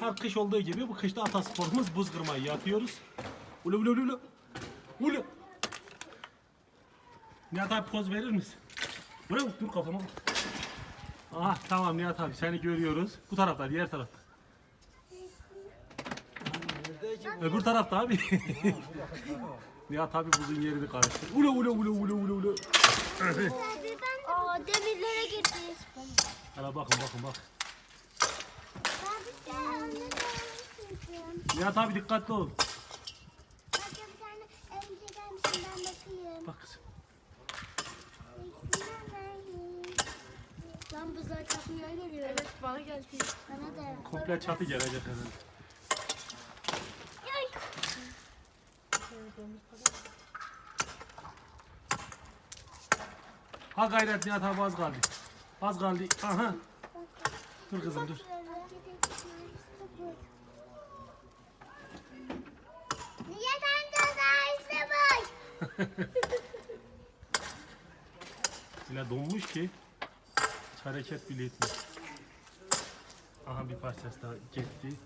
Her kış olduğu gibi bu kışta atasporumuz buz kırmayı yapıyoruz. Ulu ulu ulu ulu. Nihat abi poz verir misin? Buraya dur kafama bak. Ah tamam Nihat abi seni görüyoruz. Bu tarafta diğer tarafta. Öbür tarafta abi. Nihat abi buzun yerini karıştır. Ulu ulu ulu ulu ulu ulu. Aa demirlere girdi. Hala bakın bakın bak. Ben bir tane anne gelmişim. Nihat abi dikkatli ol. Bak ya bir tane evimize gelmişim ben bakayım. Bak kızım. Lan buzlar kapıya geliyor. Evet bana geldi. Bana da. Komple çatı gelecek herhalde. Ay. Ha gayret Nihat abi az kaldı. Az kaldı. Aha. Dur kızım dur. Niye da işte bak. Öyle donmuş ki hiç hareket bile etmiyor. Aha bir parçası daha gitti.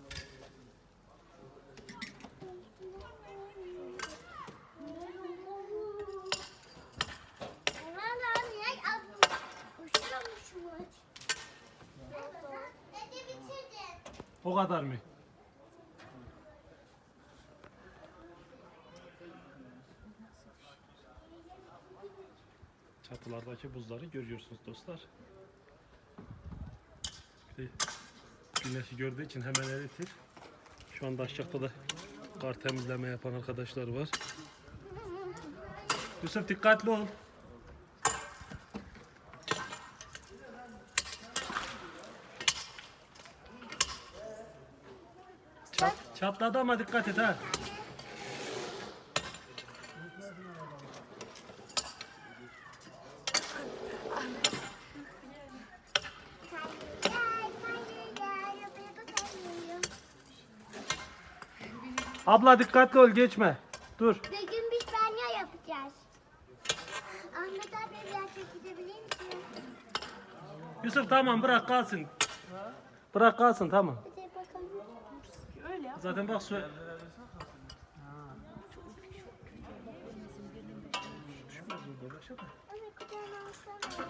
O kadar mı? Çatılardaki buzları görüyorsunuz dostlar. Güneşi gördüğü için hemen eritir. Şu anda aşağıda da kar temizleme yapan arkadaşlar var. Yusuf dikkatli ol. Çatladı ama dikkat et ha. Abla dikkatli ol geçme. Dur. Bir gün biz banyo yapacağız. Ahmet abi biraz çekilebilir misin? Yusuf tamam bırak kalsın. Bırak kalsın tamam. Bir de bakalım. Öyle ya. Zaten bak su... Anne kucağına alsana. Amca benim kucağıma alsana.